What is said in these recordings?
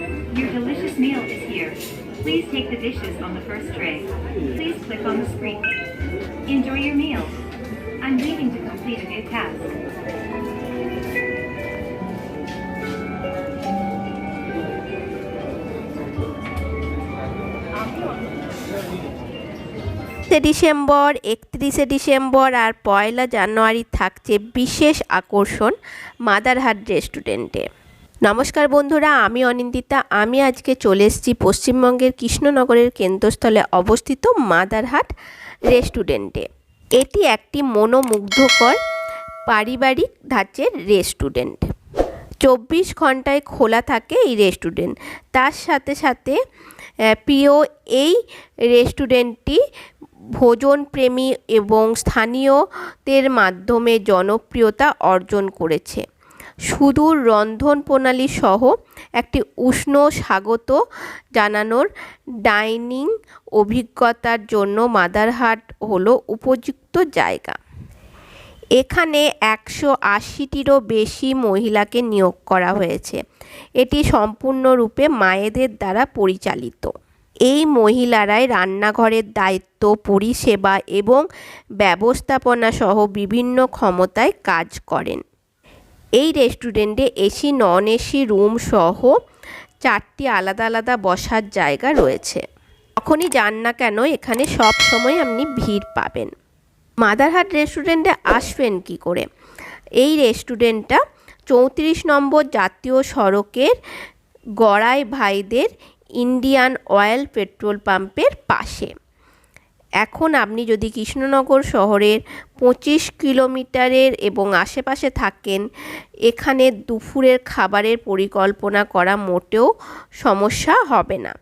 Your delicious meal is here. Please take the dishes on the first tray. Please click on the screen. Enjoy your meal. I'm leaving to complete a new task. December একত্রিশে December আর পয়লা January থাকছে বিশেষ আকর্ষণ মাদারহাট রেস্টুরেন্টে নমস্কার বন্ধুরা, আমি অনিন্দিতা। আমি আজকে চলে এসেছি পশ্চিমবঙ্গের কৃষ্ণনগরের কেন্দ্রস্থলে অবস্থিত মাদারহাট রেস্টুরেন্টে। এটি একটি মনোমুগ্ধকর পারিবারিক ধাঁচের রেস্টুরেন্ট। চব্বিশ ঘন্টায় খোলা থাকে এই রেস্টুরেন্ট। তার সাথে সাথে প্রিয় এই রেস্টুরেন্টটি ভোজনপ্রেমী এবং স্থানীয়দের মাধ্যমে জনপ্রিয়তা অর্জন করেছে। সুদূর রন্ধন প্রণালী সহ একটি উষ্ণ স্বাগত জানানোর ডাইনিং অভিজ্ঞতার জন্য মাদারহাট হলো উপযুক্ত জায়গা। এখানে একশো আশিটিরও বেশি মহিলাকে নিয়োগ করা হয়েছে। এটি সম্পূর্ণরূপে মায়েদের দ্বারা পরিচালিত। এই মহিলারাই রান্নাঘরের দায়িত্ব, পরিষেবা এবং ব্যবস্থাপনা সহ বিভিন্ন ক্ষমতায় কাজ করেন। এই রেস্টুরেন্টে এসি নন এসি রুম সহ চারটি আলাদা আলাদা বসার জায়গা রয়েছে। যখনই যান না কেন, এখানে সব সময় আপনি ভিড় পাবেন। মাদারহাট রেস্টুরেন্টে আসবেন কি করে? এই রেস্টুরেন্টটা চৌত্রিশ নম্বর জাতীয় সড়কের গড়াই ভাইদের ইন্ডিয়ান অয়েল পেট্রোল পাম্পের পাশে। এখন আপনি যদি কৃষ্ণনগর শহরের পঁচিশ কিলোমিটারের এবং আশেপাশে থাকেন, এখানে দুপুরের খাবারের পরিকল্পনা করা মোটেও সমস্যা হবে না।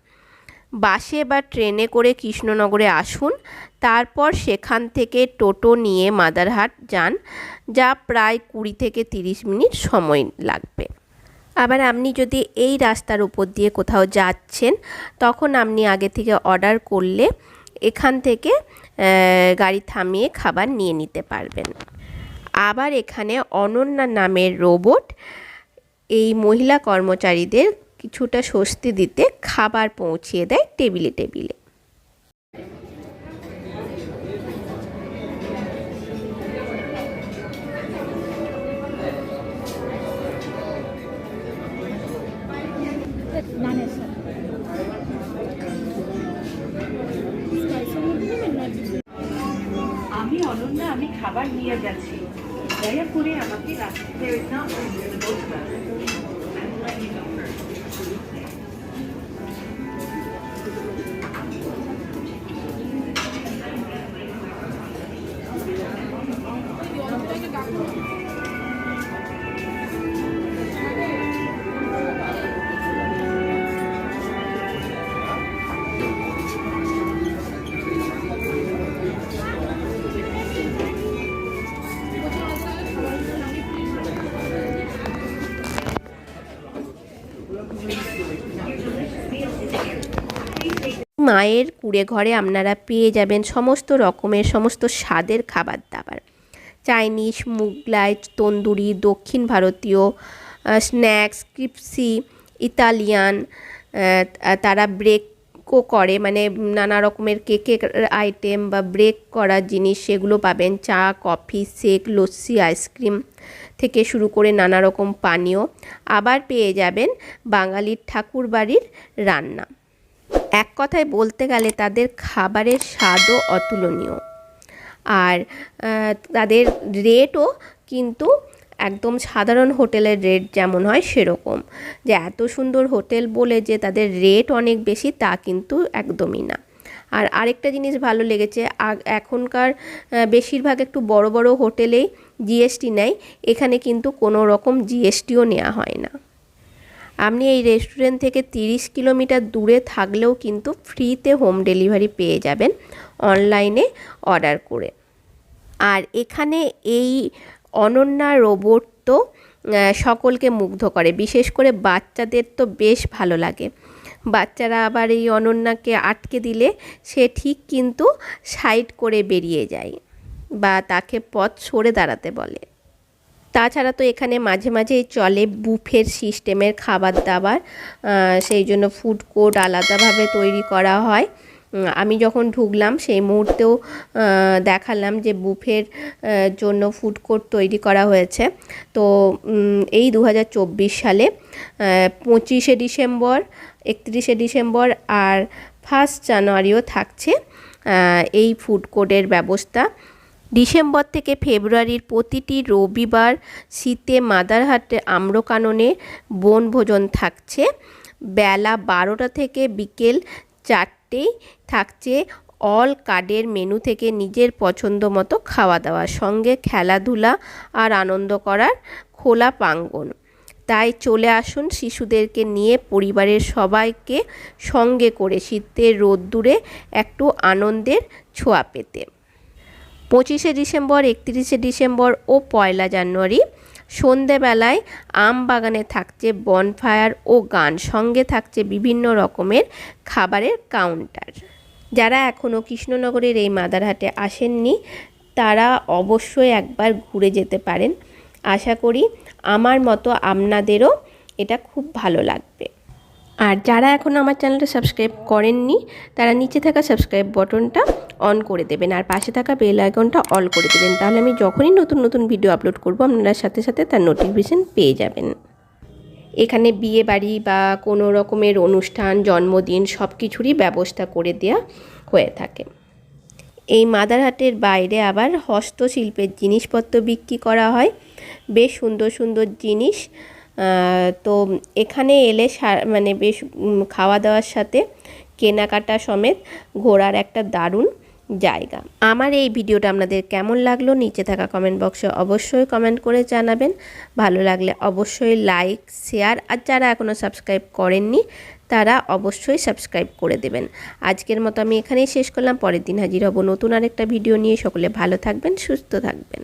বাসে বা ট্রেনে করে কৃষ্ণনগরে আসুন, তারপর সেখান থেকে টোটো নিয়ে মাদারহাট যান, যা প্রায় কুড়ি থেকে তিরিশ মিনিট সময় লাগবে। আবার আপনি যদি এই রাস্তার উপর দিয়ে কোথাও যাচ্ছেন, তখন আপনি আগে থেকে অর্ডার করলে এখান থেকে গাড়ি থামিয়ে খাবার নিয়ে নিতে পারবেন। আবার এখানে অনন্যা নামের রোবট এই মহিলা কর্মচারীদের কিছুটা স্বস্তি দিতে খাবার পৌঁছিয়ে দেয় টেবিলে টেবিলে। খাবার নিয়ে যাচ্ছি দয়া করে আমাকে রাখতে There মায়ের কুড়ে ঘরে আপনারা পেয়ে যাবেন সমস্ত রকমের, সমস্ত স্বাদের খাবার দাবার। চাইনিজ, মুগলাই, তন্দুরি, দক্ষিণ ভারতীয় স্ন্যাক্স, ক্রিপসি, ইতালিয়ান তারা ব্রেকও করে মানে নানা রকমের কেকের আইটেম বা ব্রেক করা জিনিস সেগুলো পাবেন। চা কফি শেক লস্যি আইসক্রিম থেকে শুরু করে নানা রকম পানীয়। আবার পেয়ে যাবেন বাঙালির ঠাকুর বাড়ির রান্না। এক কথায় বলতে গেলে তাদের খাবারের স্বাদও অতুলনীয়। আর তাদের রেটও কিন্তু একদম সাধারণ হোটেলের রেট যেমন হয় সেরকম। যে এত সুন্দর হোটেল বলে যে তাদের রেট অনেক বেশি তা কিন্তু একদমই না। আর আরেকটা জিনিস ভালো লেগেছে এখনকার বেশিরভাগ একটু বড় বড় হোটেলেই জিএসটি নেয়, এখানে কিন্তু কোনো রকম জিএসটিও নেওয়া হয় না। আপনি এই রেস্টুরেন্ট থেকে তিরিশ কিলোমিটার দূরে থাকলেও কিন্তু ফ্রিতে হোম ডেলিভারি পেয়ে যাবেন অনলাইনে অর্ডার করে। আর এখানে এই অনন্যা রোবট তো সকলকে মুগ্ধ করে, বিশেষ করে বাচ্চাদের তো বেশ ভালো লাগে। বাচ্চারা আবার এই অনন্যাকে আটকে দিলে সে ঠিক কিন্তু সাইড করে বেরিয়ে যায় বা তাকে পথ সরে দাঁড়াতে বলে। তাছাড়া তো এখানে মাঝে মাঝেই চলে বুফের সিস্টেমের খাবার দাবার সেই জন্য ফুড কোর্ট আলাদাভাবে তৈরি করা হয়। আমি যখন ঢুকলাম সেই মুহূর্তেও দেখালাম যে বুফের জন্য ফুড কোর্ট তৈরি করা হয়েছে। তো এই দু হাজার চব্বিশ সালে পঁচিশে ডিসেম্বর, একত্রিশে ডিসেম্বর আর ফার্স্ট জানুয়ারিও থাকছে এই ফুড কোর্টের ব্যবস্থা। ডিসেম্বর থেকে ফেব্রুয়ারির প্রতিটি রবিবার শীতে মাদারহাটে আম্রকাননে বনভোজন থাকছে। বেলা বারোটা থেকে বিকেল চারটেই থাকছে অল কার্ডের মেনু থেকে নিজের পছন্দ মতো খাওয়া দাওয়া, সঙ্গে খেলাধুলা আর আনন্দ করার খোলা প্রাঙ্গণ। তাই চলে আসুন শিশুদেরকে নিয়ে পরিবারের সবাইকে সঙ্গে করে শীতের রোদ্দুরে একটু আনন্দের ছোঁয়া পেতে। পঁচিশে ডিসেম্বর, একত্রিশে ডিসেম্বর ও পয়লা জানুয়ারি সন্ধেবেলায় আম বাগানে থাকছে বনফায়ার ও গান। সঙ্গে থাকছে বিভিন্ন রকমের খাবারের কাউন্টার যারা এখনও কৃষ্ণনগরের এই মাদারহাটে আসেননি, তারা অবশ্যই একবার ঘুরে যেতে পারেন। আশা করি আমার মতো আপনাদেরও এটা খুব ভালো লাগবে। আর যারা এখন আমার চ্যানেলটা সাবস্ক্রাইব করেননি, তারা নিচে থাকা সাবস্ক্রাইব বটনটা অন করে দেবেন আর পাশে থাকা বেল আইকনটা অল করে দেবেন। তাহলে আমি যখনই নতুন নতুন ভিডিও আপলোড করব, আপনারা সাথে সাথে তার নোটিফিকেশন পেয়ে যাবেন। এখানে বিয়ে বাড়ি বা কোনো রকমের অনুষ্ঠান, জন্মদিন সব কিছুরই ব্যবস্থা করে দেওয়া হয়ে থাকে। এই মাদারহাটের বাইরে আবার হস্তশিল্পের জিনিসপত্র বিক্রি করা হয়। বেশ সুন্দর সুন্দর জিনিস তো এখানে এলে মানে বেশ খাওয়া দাওয়ার সাথে কেনাকাটা সমেত ঘোরার একটা দারুণ জায়গা। আমার এই ভিডিওটা আপনাদের কেমন লাগল নিচে থাকা কমেন্ট বক্সে অবশ্যই কমেন্ট করে জানাবেন। ভালো লাগলে অবশ্যই লাইক শেয়ার আর যারা এখনও সাবস্ক্রাইব করেননি, তারা অবশ্যই সাবস্ক্রাইব করে দেবেন। আজকের মতো আমি এখানেই শেষ করলাম। পরের দিন হাজির হব নতুন আরেকটা ভিডিও নিয়ে। সকলে ভালো থাকবেন, সুস্থ থাকবেন।